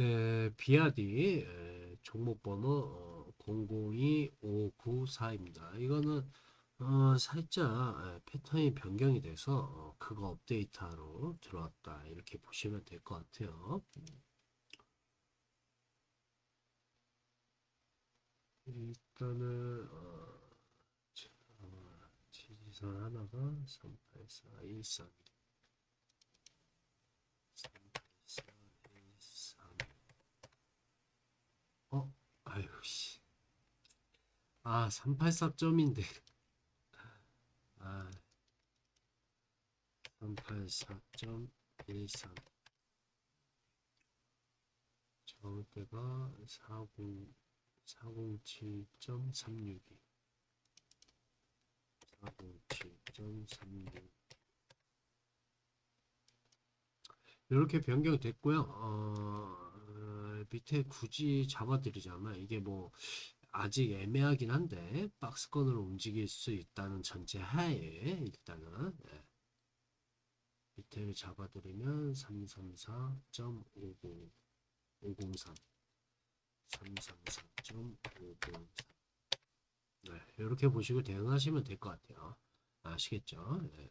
에, 비아디 에, 종목 번호 어, 002594입니다. 이거는 어, 살짝 에, 패턴이 변경이 돼서 어, 그거 업데이트하러 들어왔다 이렇게 보시면 될 것 같아요. 일단은 어, 자, 지지선 하나가 38413 38413 어? 아유 씨. 아, 384점인데. 아. 384.13. 저때가 40 407.362. 407.36. 이렇게 변경됐고요. 어, 어, 밑에 굳이 잡아드리자면 이게 뭐 아직 애매하긴 한데 박스권으로 움직일 수 있다는 전제 하에 일단은 예. 밑에를 잡아드리면 334.50 503 334.503 네, 이렇게 보시고 대응하시면 될 것 같아요. 아시겠죠? 네.